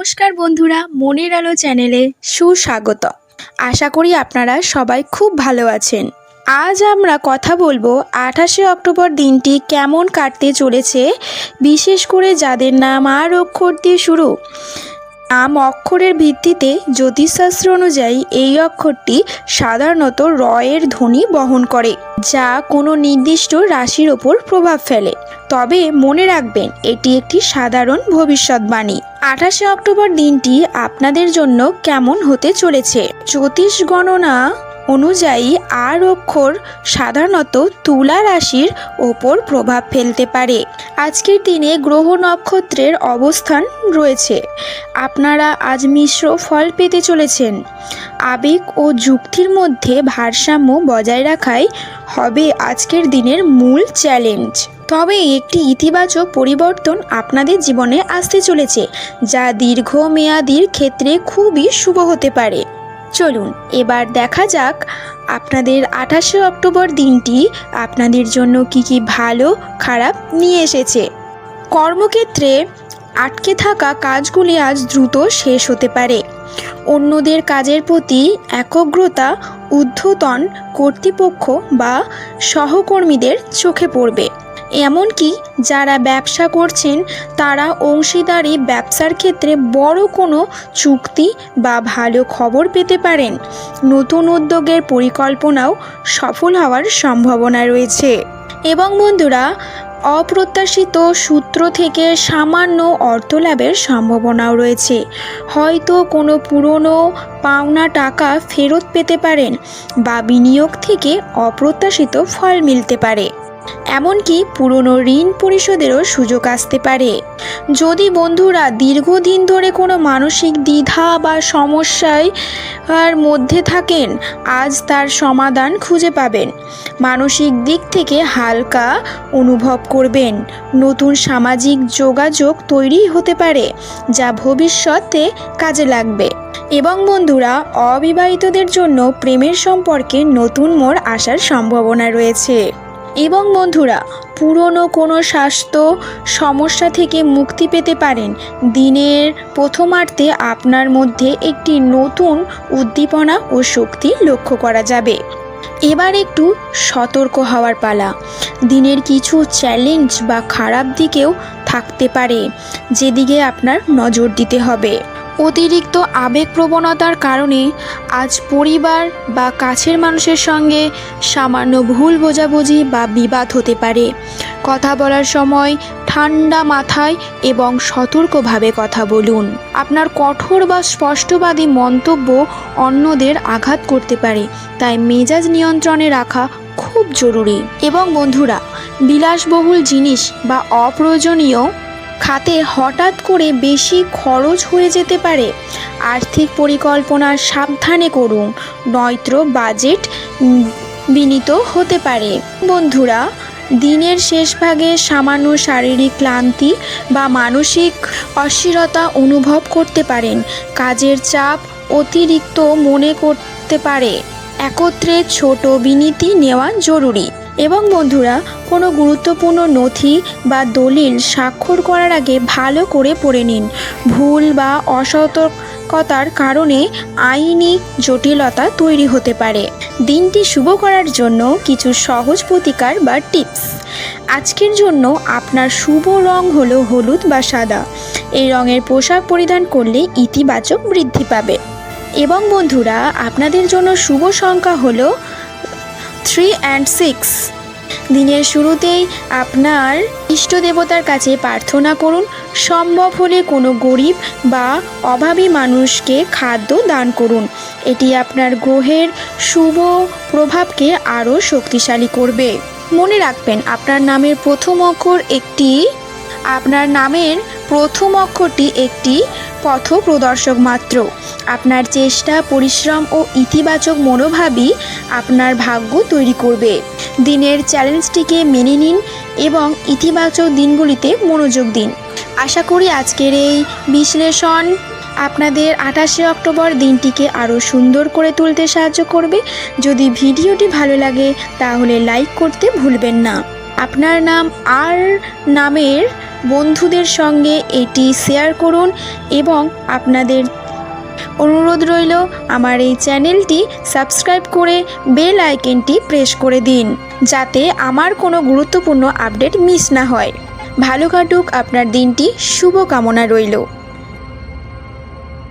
নমস্কার বন্ধুরা, মনের আলো চ্যানেলে সুস্বাগত। আশা করি আপনারা সবাই খুব ভালো আছেন। আজ আমরা কথা বলব আঠাশে অক্টোবর দিনটি কেমন কাটতে চলেছে, বিশেষ করে যাদের নাম আর অক্ষর দিয়ে শুরু। নাম অক্ষরের ভিত্তিতে জ্যোতিষশাস্ত্র অনুযায়ী এই অক্ষরটি সাধারণত রয়ের ধ্বনি বহন করে, যা কোনো নির্দিষ্ট রাশির ওপর প্রভাব ফেলে। তবে মনে রাখবেন, এটি একটি সাধারণ ভবিষ্যৎবাণী। আঠাশে অক্টোবর দিনটি আপনাদের জন্য কেমন হতে চলেছে? জ্যোতিষ গণনা অনুযায়ী আর অক্ষর সাধারণত তুলা রাশির ওপর প্রভাব ফেলতে পারে। আজকের দিনে গ্রহ নক্ষত্রের অবস্থান রয়েছে। আপনারা আজ মিশ্র ফল পেতে চলেছেন। আবেগ ও যুক্তির মধ্যে ভারসাম্য বজায় রাখাই হবে আজকের দিনের মূল চ্যালেঞ্জ। তবে একটি ইতিবাচক পরিবর্তন আপনাদের জীবনে আসতে চলেছে, যা দীর্ঘমেয়াদির ক্ষেত্রে খুবই শুভ হতে পারে। চলুন, এবার দেখা যাক আপনাদের আঠাশে অক্টোবর দিনটি আপনাদের জন্য কি কি ভালো, খারাপ নিয়ে এসেছে। কর্মক্ষেত্রে আটকে থাকা কাজগুলি আজ দ্রুত শেষ হতে পারে। অন্যদের কাজের প্রতি একগ্রতা উদ্ধতন কর্তৃপক্ষ বা সহকর্মীদের চোখে পড়বে। এমনকি যারা ব্যবসা করছেন, তারা অংশীদারি ব্যবসার ক্ষেত্রে বড় কোনো চুক্তি বা ভালো খবর পেতে পারেন। নতুন উদ্যোগের পরিকল্পনাও সফল হওয়ার সম্ভাবনা রয়েছে। এবং বন্ধুরা, অপ্রত্যাশিত সূত্র থেকে সামান্য অর্থ লাভের সম্ভাবনাও রয়েছে। হয়তো কোনো পুরনো পাওনা টাকা ফেরত পেতে পারেন বা বিনিয়োগ থেকে অপ্রত্যাশিত ফল মিলতে পারে। এমনকি পুরনো ঋণ পরিশোধেরও সুযোগ আসতে পারে। যদি বন্ধুরা দীর্ঘদিন ধরে কোনো মানসিক দ্বিধা বা সমস্যায় মধ্যে থাকেন, আজ তার সমাধান খুঁজে পাবেন। মানসিক দিক থেকে হালকা অনুভব করবেন। নতুন সামাজিক যোগাযোগ তৈরি হতে পারে, যা ভবিষ্যতে কাজে লাগবে। এবং বন্ধুরা, অবিবাহিতদের জন্য প্রেমের সম্পর্কে নতুন মোড় আসার সম্ভাবনা রয়েছে। এবং বন্ধুরা, পুরনো কোনো স্বাস্থ্য সমস্যা থেকে মুক্তি পেতে পারেন। দিনের প্রথমার্ধে আপনার মধ্যে একটি নতুন উদ্দীপনা ও শক্তি লক্ষ্য করা যাবে। এবার একটু সতর্ক হওয়ার পালা। দিনের কিছু চ্যালেঞ্জ বা খারাপ দিকেও থাকতে পারে, যেদিকে আপনার নজর দিতে হবে। অতিরিক্ত আবেগপ্রবণতার কারণে আজ পরিবার বা কাছের মানুষের সঙ্গে সামান্য ভুল বোঝাবুঝি বা বিবাদ হতে পারে। কথা বলার সময় ঠান্ডা মাথায় এবং সতর্কভাবে কথা বলুন। আপনার কঠোর বা স্পষ্টবাদী মন্তব্য অন্যদের আঘাত করতে পারে, তাই মেজাজ নিয়ন্ত্রণে রাখা খুব জরুরি। এবং বন্ধুরা, বিলাসবহুল জিনিস বা অপ্রয়োজনীয় খাতে হঠাৎ করে বেশি খরচ হয়ে যেতে পারে। আর্থিক পরিকল্পনা সাবধানে করুন নয়ত্র বাজেট বিনীত হতে পারে। বন্ধুরা, দিনের শেষ ভাগে সামান্য শারীরিক ক্লান্তি বা মানসিক অস্থিরতা অনুভব করতে পারেন। কাজের চাপ অতিরিক্ত মনে করতে পারে। একত্রে ছোট বিনীতি নেওয়া জরুরি। এবং বন্ধুরা, কোনো গুরুত্বপূর্ণ নথি বা দলিল স্বাক্ষর করার আগে ভালো করে পড়ে নিন। ভুল বা অসতর্কতার কারণে আইনি জটিলতা তৈরি হতে পারে। দিনটি শুভ করার জন্য কিছু সহজ প্রতিকার বা টিপস। আজকের জন্য আপনার শুভ রং হলো হলুদ বা সাদা। এই রঙের পোশাক পরিধান করলে ইতিবাচক বৃদ্ধি পাবে। এবং বন্ধুরা, আপনাদের জন্য শুভ সংখ্যা হলো থ্রি অ্যান্ড সিক্স দিনের শুরুতেই আপনার ইষ্ট দেবতার কাছে প্রার্থনা করুন, সম্ভব হলে কোনো গরিব বা অভাবী মানুষকে খাদ্য দান করুন। এটি আপনার গ্রহের শুভ প্রভাবকে আরও শক্তিশালী করবে। মনে রাখবেন, আপনার নামের প্রথম অক্ষর একটি, আপনার নামের প্রথম অক্ষরটি একটি পথ প্রদর্শক মাত্র। আপনার চেষ্টা, পরিশ্রম ও ইতিবাচক মনোভাবই আপনার ভাগ্য তৈরি করবে। দিনের চ্যালেঞ্জটিকে মেনে নিন এবং ইতিবাচক দিনগুলিতে মনোযোগ দিন। আশা করি আজকের এই বিশ্লেষণ আপনাদের আঠাশে অক্টোবর দিনটিকে আরও সুন্দর করে তুলতে সাহায্য করবে। যদি ভিডিওটি ভালো লাগে, তাহলে লাইক করতে ভুলবেন না। আপনার নাম আর নামের বন্ধুদের সঙ্গে এটি শেয়ার করুন এবং আপনাদের অনুরোধ রইল আমার এই চ্যানেলটি সাবস্ক্রাইব করে বেল আইকনটি প্রেস করে দিন, যাতে আমার কোনো গুরুত্বপূর্ণ আপডেট মিস না হয়। ভালো কাটুক আপনার দিনটি শুভ কামনা রইল।